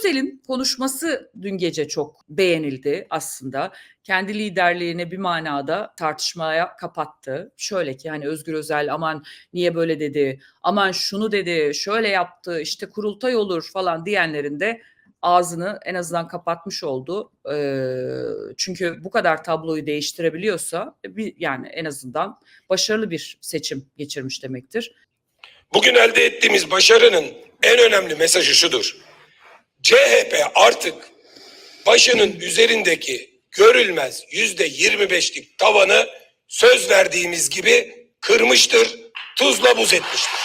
Özel'in konuşması dün gece çok beğenildi aslında. Kendi liderliğini bir manada tartışmaya kapattı. Şöyle ki hani Özgür Özel aman niye böyle dedi, aman şunu dedi, şöyle yaptı, işte kurultay olur falan diyenlerin de ağzını en azından kapatmış oldu. Ee, çünkü bu kadar tabloyu değiştirebiliyorsa bir yani en azından başarılı bir seçim geçirmiş demektir. Bugün elde ettiğimiz başarının en önemli mesajı şudur. CHP artık başının üzerindeki görülmez yüzde 25'lik tavanı söz verdiğimiz gibi kırmıştır, tuzla buz etmiştir.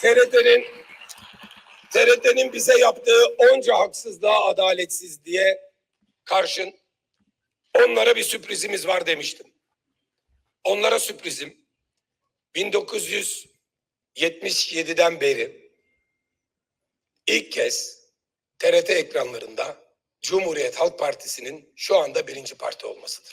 TRT'nin TRT'nin bize yaptığı onca haksızlığa adaletsizliğe karşın onlara bir sürprizimiz var demiştim. Onlara sürprizim 1977'den beri ilk kez TRT ekranlarında Cumhuriyet Halk Partisi'nin şu anda birinci parti olmasıdır.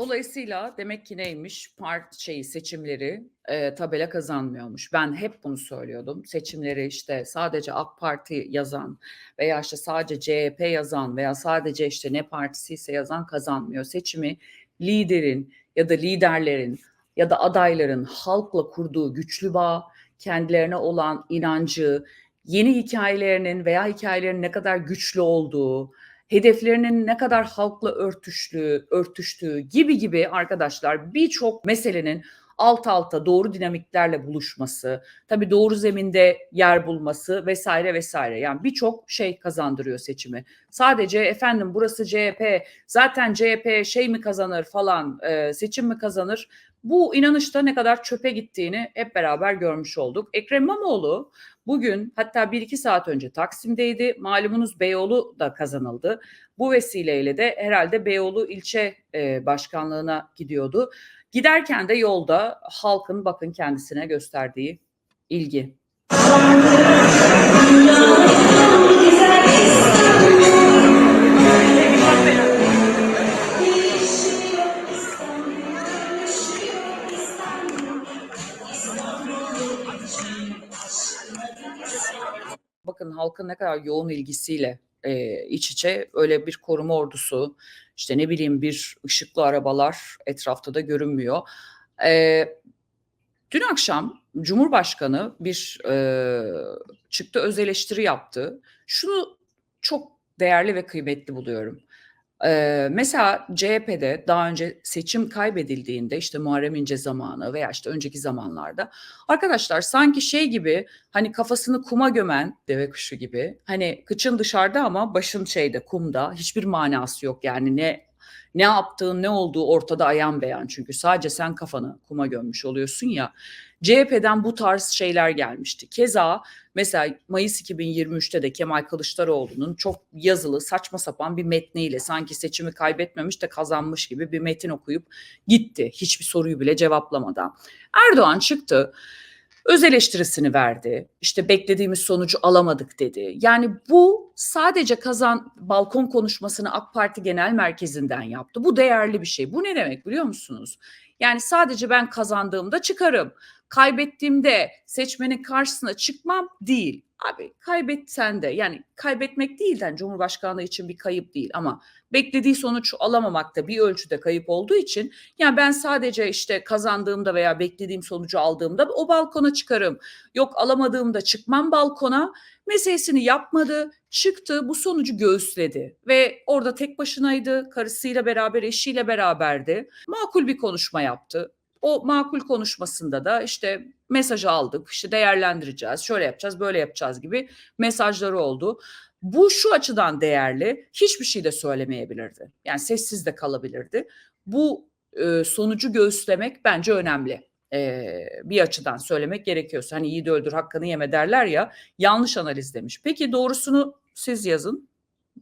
Dolayısıyla demek ki neymiş? Part şeyi seçimleri e, tabela kazanmıyormuş. Ben hep bunu söylüyordum. Seçimleri işte sadece AK Parti yazan veya işte sadece CHP yazan veya sadece işte ne partisi ise yazan kazanmıyor. Seçimi liderin ya da liderlerin ya da adayların halkla kurduğu güçlü bağ, kendilerine olan inancı, yeni hikayelerinin veya hikayelerin ne kadar güçlü olduğu, hedeflerinin ne kadar halkla örtüştüğü, örtüştüğü gibi gibi arkadaşlar birçok meselenin alt alta doğru dinamiklerle buluşması, tabii doğru zeminde yer bulması vesaire vesaire. Yani birçok şey kazandırıyor seçimi. Sadece efendim burası CHP, zaten CHP şey mi kazanır falan, e, seçim mi kazanır? Bu inanışta ne kadar çöpe gittiğini hep beraber görmüş olduk. Ekrem İmamoğlu bugün hatta bir iki saat önce Taksim'deydi. Malumunuz Beyoğlu da kazanıldı. Bu vesileyle de herhalde Beyoğlu ilçe e, başkanlığına gidiyordu. Giderken de yolda halkın bakın kendisine gösterdiği ilgi. Bakın halkın ne kadar yoğun ilgisiyle e, iç içe öyle bir koruma ordusu, işte ne bileyim bir ışıklı arabalar etrafta da görünmüyor. E, dün akşam Cumhurbaşkanı bir e, çıktı öz eleştiri yaptı. Şunu çok değerli ve kıymetli buluyorum. Ee, mesela CHP'de daha önce seçim kaybedildiğinde işte Muharrem İnce zamanı veya işte önceki zamanlarda arkadaşlar sanki şey gibi hani kafasını kuma gömen deve kuşu gibi hani kıçın dışarıda ama başın şeyde kumda hiçbir manası yok yani ne ne yaptığın ne olduğu ortada ayan beyan çünkü sadece sen kafanı kuma gömmüş oluyorsun ya. CHP'den bu tarz şeyler gelmişti. Keza mesela Mayıs 2023'te de Kemal Kılıçdaroğlu'nun çok yazılı saçma sapan bir metniyle sanki seçimi kaybetmemiş de kazanmış gibi bir metin okuyup gitti. Hiçbir soruyu bile cevaplamadan. Erdoğan çıktı öz eleştirisini verdi. İşte beklediğimiz sonucu alamadık dedi. Yani bu sadece kazan balkon konuşmasını AK Parti Genel Merkezi'nden yaptı. Bu değerli bir şey. Bu ne demek biliyor musunuz? Yani sadece ben kazandığımda çıkarım. Kaybettiğimde seçmenin karşısına çıkmam değil. Abi kaybetsen de yani kaybetmek değilden Cumhurbaşkanlığı için bir kayıp değil ama beklediği sonuç alamamak da bir ölçüde kayıp olduğu için yani ben sadece işte kazandığımda veya beklediğim sonucu aldığımda o balkona çıkarım. Yok alamadığımda çıkmam balkona. Meselesini yapmadı, çıktı, bu sonucu göğüsledi ve orada tek başınaydı, karısıyla beraber, eşiyle beraberdi. Makul bir konuşma yaptı. O makul konuşmasında da işte mesajı aldık, işte değerlendireceğiz, şöyle yapacağız, böyle yapacağız gibi mesajları oldu. Bu şu açıdan değerli, hiçbir şey de söylemeyebilirdi. Yani sessiz de kalabilirdi. Bu e, sonucu göğüslemek bence önemli. E, bir açıdan söylemek gerekiyorsa. Hani iyi de öldür hakkını yeme derler ya, yanlış analiz demiş. Peki doğrusunu siz yazın.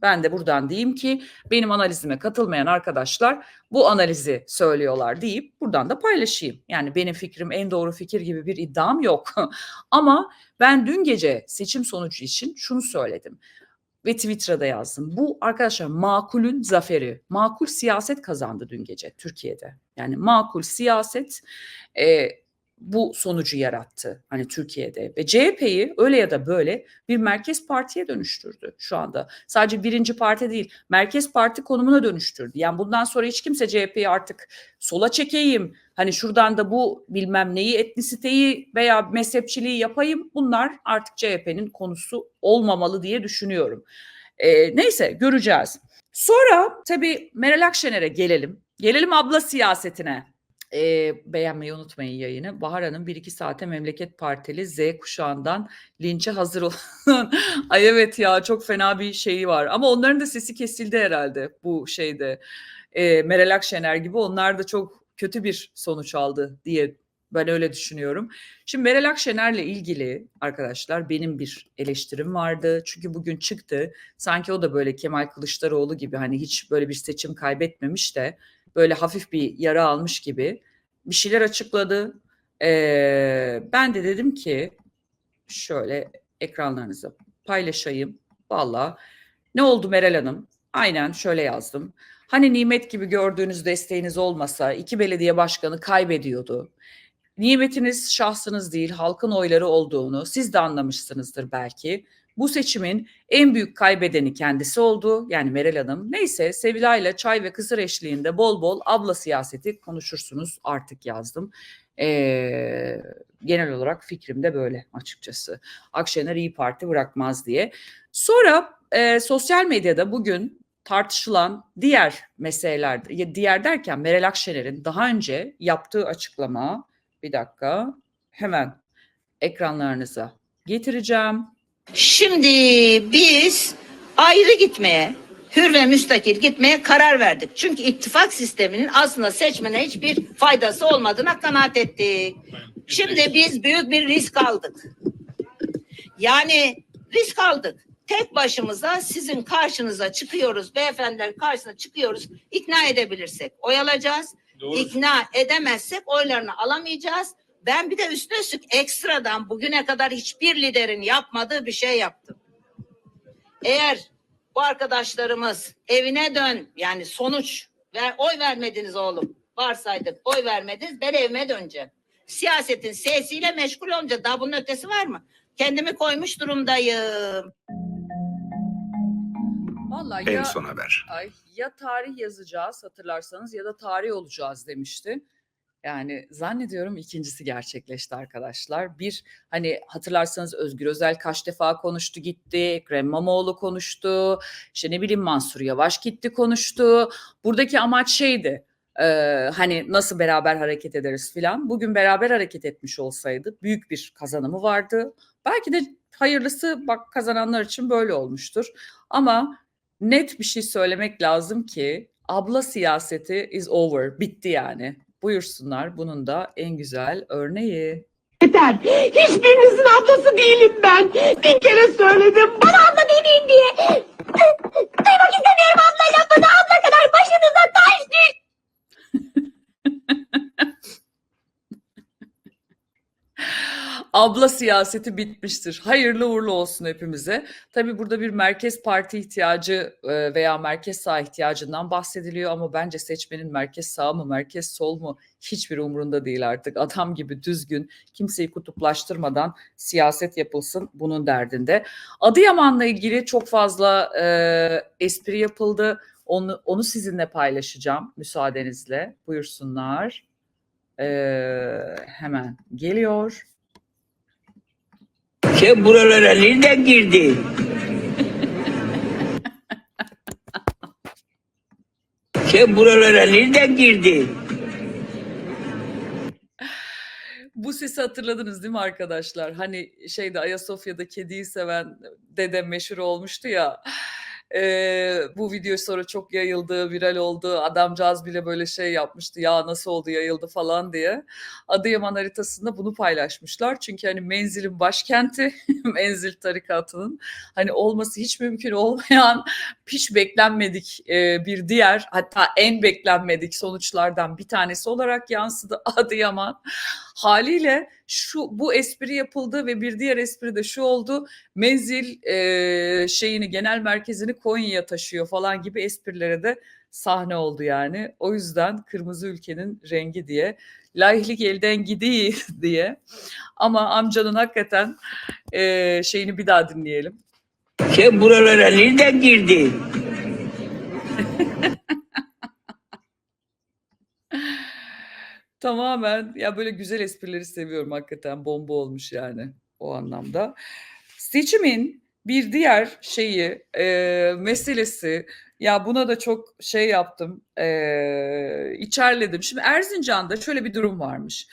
Ben de buradan diyeyim ki benim analizime katılmayan arkadaşlar bu analizi söylüyorlar deyip buradan da paylaşayım. Yani benim fikrim en doğru fikir gibi bir iddiam yok. Ama ben dün gece seçim sonucu için şunu söyledim ve Twitter'da yazdım. Bu arkadaşlar makulün zaferi. Makul siyaset kazandı dün gece Türkiye'de. Yani makul siyaset e, bu sonucu yarattı hani Türkiye'de ve CHP'yi öyle ya da böyle bir merkez partiye dönüştürdü şu anda. Sadece birinci parti değil merkez parti konumuna dönüştürdü. Yani bundan sonra hiç kimse CHP'yi artık sola çekeyim hani şuradan da bu bilmem neyi etnisiteyi veya mezhepçiliği yapayım bunlar artık CHP'nin konusu olmamalı diye düşünüyorum. Ee, neyse göreceğiz. Sonra tabii Meral Akşener'e gelelim. Gelelim abla siyasetine. Ee, beğenmeyi unutmayın yayını. Bahar Hanım 1-2 saate Memleket Partili Z kuşağından linçe hazır olun. Ay evet ya çok fena bir şeyi var. Ama onların da sesi kesildi herhalde bu şeyde. Ee, Meral Akşener gibi onlar da çok kötü bir sonuç aldı diye ben öyle düşünüyorum. Şimdi Meral Akşener'le ilgili arkadaşlar benim bir eleştirim vardı. Çünkü bugün çıktı. Sanki o da böyle Kemal Kılıçdaroğlu gibi hani hiç böyle bir seçim kaybetmemiş de böyle hafif bir yara almış gibi bir şeyler açıkladı. Ee, ben de dedim ki şöyle ekranlarınıza paylaşayım. Valla ne oldu Meral Hanım? Aynen şöyle yazdım. Hani nimet gibi gördüğünüz desteğiniz olmasa iki belediye başkanı kaybediyordu. Nimetiniz şahsınız değil halkın oyları olduğunu siz de anlamışsınızdır belki. Bu seçimin en büyük kaybedeni kendisi oldu. Yani Meral Hanım. Neyse Sevilay'la çay ve kısır eşliğinde bol bol abla siyaseti konuşursunuz artık yazdım. Ee, genel olarak fikrim de böyle açıkçası. Akşener İyi Parti bırakmaz diye. Sonra e, sosyal medyada bugün tartışılan diğer meseleler, diğer derken Meral Akşener'in daha önce yaptığı açıklama, bir dakika hemen ekranlarınıza getireceğim. Şimdi biz ayrı gitmeye, hür ve müstakil gitmeye karar verdik. Çünkü ittifak sisteminin aslında seçmene hiçbir faydası olmadığına kanaat ettik. Şimdi biz büyük bir risk aldık. Yani risk aldık. Tek başımıza sizin karşınıza çıkıyoruz, beyefendilerin karşısına çıkıyoruz. İkna edebilirsek oy alacağız. İkna edemezsek oylarını alamayacağız. Ben bir de üstüne üstlük ekstradan bugüne kadar hiçbir liderin yapmadığı bir şey yaptım. Eğer bu arkadaşlarımız evine dön yani sonuç ve oy vermediniz oğlum varsaydık oy vermediniz ben evime döneceğim. Siyasetin sesiyle meşgul olunca daha bunun ötesi var mı? Kendimi koymuş durumdayım. Vallahi En ya, son haber. ay, ya tarih yazacağız hatırlarsanız ya da tarih olacağız demişti. Yani zannediyorum ikincisi gerçekleşti arkadaşlar. Bir hani hatırlarsanız Özgür Özel kaç defa konuştu gitti, Ekrem İmamoğlu konuştu, işte ne bileyim Mansur Yavaş gitti konuştu. Buradaki amaç şeydi e, hani nasıl beraber hareket ederiz filan. Bugün beraber hareket etmiş olsaydı büyük bir kazanımı vardı. Belki de hayırlısı bak kazananlar için böyle olmuştur. Ama net bir şey söylemek lazım ki abla siyaseti is over, bitti yani. Buyursunlar bunun da en güzel örneği. Yeter. Hiçbirinizin ablası değilim ben. Bin kere söyledim. Bana abla demeyin diye. Duymak istemiyorum abla Abla siyaseti bitmiştir. Hayırlı uğurlu olsun hepimize. Tabii burada bir merkez parti ihtiyacı e, veya merkez sağ ihtiyacından bahsediliyor ama bence seçmenin merkez sağ mı merkez sol mu hiçbir umurunda değil artık. Adam gibi düzgün kimseyi kutuplaştırmadan siyaset yapılsın bunun derdinde. Adıyaman'la ilgili çok fazla e, espri yapıldı. Onu, onu sizinle paylaşacağım müsaadenizle. Buyursunlar. E, hemen geliyor. Sen buralara nereden girdin? Sen buralara nereden girdin? Bu sesi hatırladınız değil mi arkadaşlar? Hani şeyde Ayasofya'da kediyi seven dede meşhur olmuştu ya. Ee, bu video sonra çok yayıldı, viral oldu. Adamcağız bile böyle şey yapmıştı. Ya nasıl oldu yayıldı falan diye. Adıyaman haritasında bunu paylaşmışlar. Çünkü hani menzilin başkenti, menzil tarikatının hani olması hiç mümkün olmayan, hiç beklenmedik e, bir diğer hatta en beklenmedik sonuçlardan bir tanesi olarak yansıdı Adıyaman. Haliyle şu bu espri yapıldı ve bir diğer espri de şu oldu. Menzil e, şeyini genel merkezini Konya'ya taşıyor falan gibi esprilere de sahne oldu yani. O yüzden kırmızı ülkenin rengi diye layıklık elden gidiyor diye. Ama amcanın hakikaten e, şeyini bir daha dinleyelim. Sen buralara nereden girdin? Tamamen ya böyle güzel esprileri seviyorum hakikaten bomba olmuş yani o anlamda. Seçimin bir diğer şeyi e, meselesi ya buna da çok şey yaptım e, içerledim. Şimdi Erzincan'da şöyle bir durum varmış.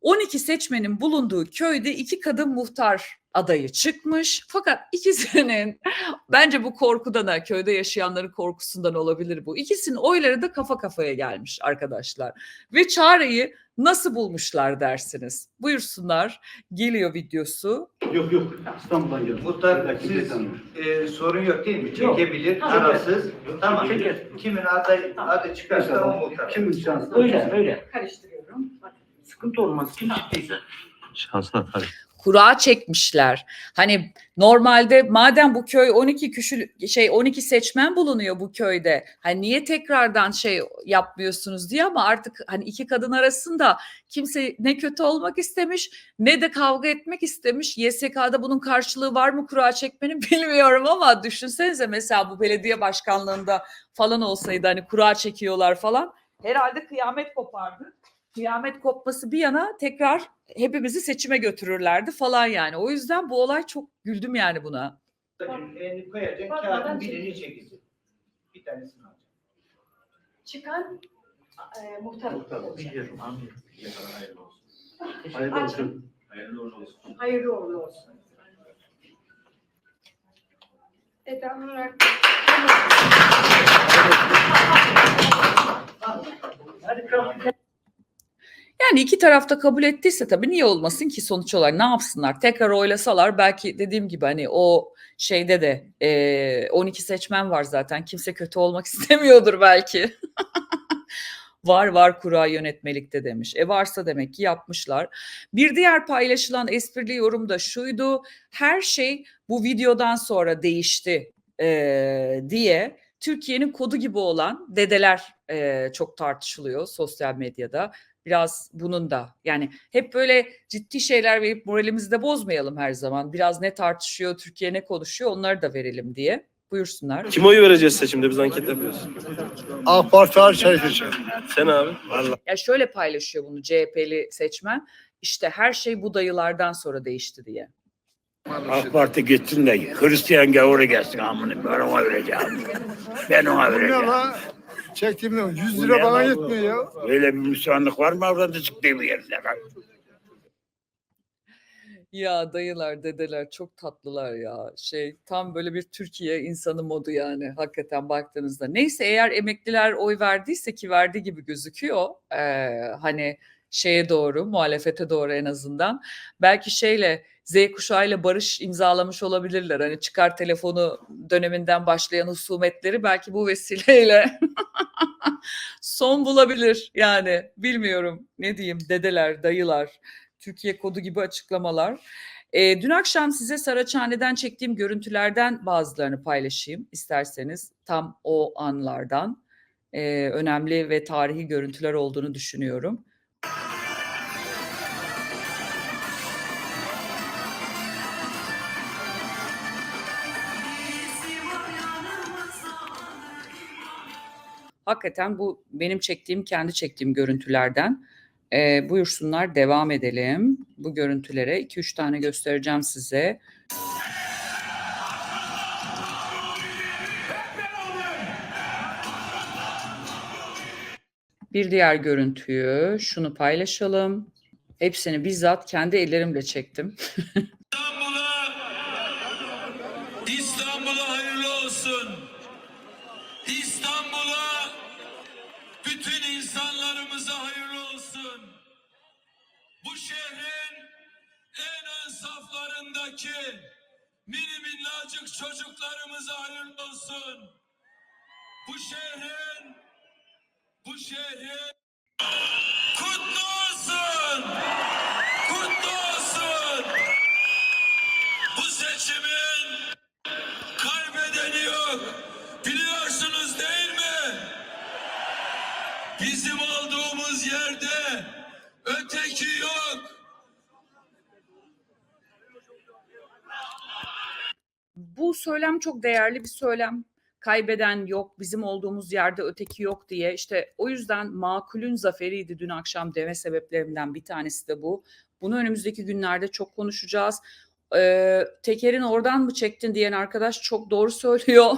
12 seçmenin bulunduğu köyde iki kadın muhtar adayı çıkmış. Fakat ikisinin bence bu korkudan ha, köyde yaşayanların korkusundan olabilir bu. İkisinin oyları da kafa kafaya gelmiş arkadaşlar. Ve çareyi nasıl bulmuşlar dersiniz? Buyursunlar. Geliyor videosu. Yok yok İstanbul'dan geldim. Muhtar siz e, sorun yok değil mi? Çekebilir, tarafsız. Tamam. Çeker. Kimin adı, adı çıkarsa o muhtar. Kimin şansı? Öyle öyle. Karıştırıyorum. Sıkıntı olmaz. Kim çıktıysa. Şansına tabii. Kura çekmişler. Hani normalde madem bu köy 12 küçül şey 12 seçmen bulunuyor bu köyde. Hani niye tekrardan şey yapmıyorsunuz diye ama artık hani iki kadın arasında kimse ne kötü olmak istemiş ne de kavga etmek istemiş. YSK'da bunun karşılığı var mı kura çekmenin bilmiyorum ama düşünsenize mesela bu belediye başkanlığında falan olsaydı hani kura çekiyorlar falan herhalde kıyamet kopardı. Kıyamet kopması bir yana tekrar hepimizi seçime götürürlerdi falan yani. O yüzden bu olay çok güldüm yani buna. Elini koyacaksın, kağıdın birini çekeceksin. Bir tanesini alacaksın. Çıkan e, muhtar. Biliyorum anlıyorum. Hayırlı olsun. Hayırlı uğurlu olsun. Eda Murat. Yani iki tarafta kabul ettiyse tabii niye olmasın ki sonuç olarak ne yapsınlar? Tekrar oylasalar belki dediğim gibi hani o şeyde de e, 12 seçmen var zaten. Kimse kötü olmak istemiyordur belki. var var kura yönetmelikte demiş. E varsa demek ki yapmışlar. Bir diğer paylaşılan esprili yorum da şuydu. Her şey bu videodan sonra değişti e, diye Türkiye'nin kodu gibi olan dedeler e, çok tartışılıyor sosyal medyada biraz bunun da yani hep böyle ciddi şeyler verip moralimizi de bozmayalım her zaman. Biraz ne tartışıyor, Türkiye ne konuşuyor onları da verelim diye. Buyursunlar. Kim oy vereceğiz seçimde? Biz anket yapıyoruz. AK Parti her şey için. Sen abi. Ya şöyle paylaşıyor bunu CHP'li seçmen. İşte her şey bu dayılardan sonra değişti diye. AK Parti gitsin de Hristiyan gavuru gelsin amına ben ona vereceğim. Ben ona vereceğim. Çektiğimde 100 lira bana yetmiyor ya. Öyle bir Müslümanlık var mı orada çıktığım yerde? Ya dayılar, dedeler çok tatlılar ya. Şey tam böyle bir Türkiye insanı modu yani hakikaten baktığınızda. Neyse eğer emekliler oy verdiyse ki verdi gibi gözüküyor. eee, hani şeye doğru, muhalefete doğru en azından. Belki şeyle Z kuşağıyla barış imzalamış olabilirler. Hani çıkar telefonu döneminden başlayan husumetleri belki bu vesileyle son bulabilir. Yani bilmiyorum ne diyeyim dedeler, dayılar. Türkiye kodu gibi açıklamalar. E, dün akşam size Saraçhane'den çektiğim görüntülerden bazılarını paylaşayım isterseniz. Tam o anlardan e, önemli ve tarihi görüntüler olduğunu düşünüyorum. Hakikaten bu benim çektiğim, kendi çektiğim görüntülerden. Ee, buyursunlar devam edelim. Bu görüntülere 2-3 tane göstereceğim size. Bir diğer görüntüyü şunu paylaşalım. Hepsini bizzat kendi ellerimle çektim. çocuklarımıza hayırlı olsun. Bu şehrin bu şehrin Bu söylem çok değerli bir söylem. Kaybeden yok, bizim olduğumuz yerde öteki yok diye. İşte o yüzden makulün zaferiydi dün akşam deme sebeplerimden bir tanesi de bu. Bunu önümüzdeki günlerde çok konuşacağız. Ee, tekerin oradan mı çektin diyen arkadaş çok doğru söylüyor.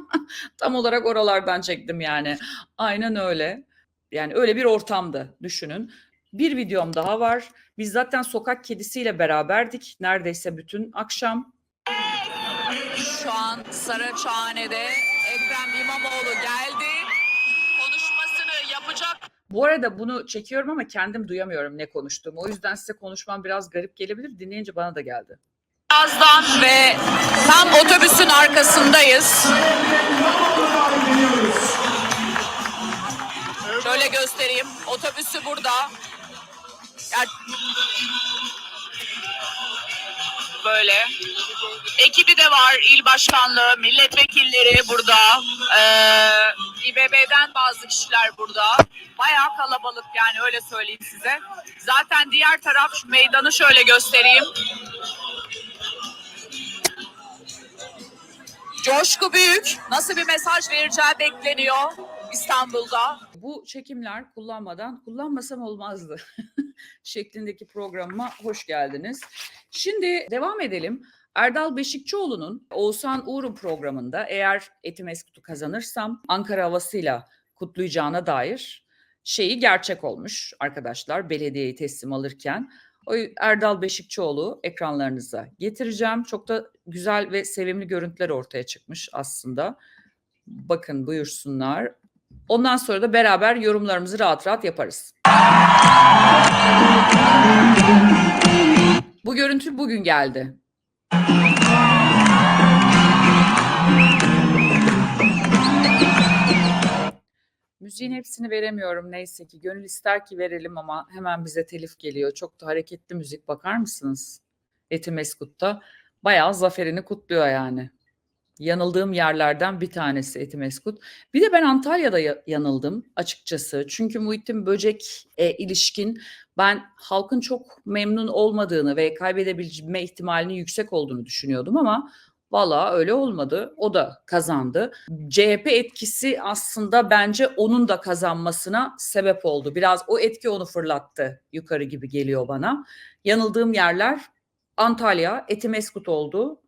Tam olarak oralardan çektim yani. Aynen öyle. Yani öyle bir ortamdı düşünün. Bir videom daha var. Biz zaten sokak kedisiyle beraberdik neredeyse bütün akşam. Şu an Saraçhane'de Ekrem İmamoğlu geldi. Konuşmasını yapacak. Bu arada bunu çekiyorum ama kendim duyamıyorum ne konuştuğumu. O yüzden size konuşmam biraz garip gelebilir. Dinleyince bana da geldi. Birazdan ve tam otobüsün arkasındayız. Şöyle göstereyim. Otobüsü burada. Ya- Böyle. Ekibi de var, il başkanlığı, milletvekilleri burada. Ee, İBB'den bazı kişiler burada. Bayağı kalabalık yani öyle söyleyeyim size. Zaten diğer taraf şu meydanı şöyle göstereyim. Coşku büyük. Nasıl bir mesaj vereceği bekleniyor İstanbul'da. Bu çekimler kullanmadan kullanmasam olmazdı şeklindeki programıma hoş geldiniz. Şimdi devam edelim. Erdal Beşikçioğlu'nun Oğuzhan Uğur'un programında eğer Etimeskut'u kazanırsam Ankara havasıyla kutlayacağına dair şeyi gerçek olmuş arkadaşlar belediyeyi teslim alırken. O Erdal Beşikçioğlu ekranlarınıza getireceğim. Çok da güzel ve sevimli görüntüler ortaya çıkmış aslında. Bakın buyursunlar. Ondan sonra da beraber yorumlarımızı rahat rahat yaparız. Bu görüntü bugün geldi. Müziğin hepsini veremiyorum neyse ki. Gönül ister ki verelim ama hemen bize telif geliyor. Çok da hareketli müzik bakar mısınız? Etimeskut'ta bayağı zaferini kutluyor yani. Yanıldığım yerlerden bir tanesi Etimeskut. Bir de ben Antalya'da ya- yanıldım açıkçası. Çünkü Muhittin Böcek e, ilişkin ben halkın çok memnun olmadığını ve kaybedebilme ihtimalinin yüksek olduğunu düşünüyordum ama Valla öyle olmadı. O da kazandı. CHP etkisi aslında bence onun da kazanmasına sebep oldu. Biraz o etki onu fırlattı yukarı gibi geliyor bana. Yanıldığım yerler Antalya, Etimeskut oldu.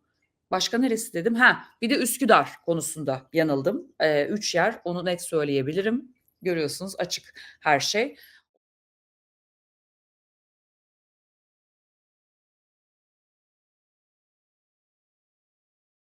Başka neresi dedim? Ha, bir de Üsküdar konusunda yanıldım. Ee, üç yer onu net söyleyebilirim. Görüyorsunuz açık her şey.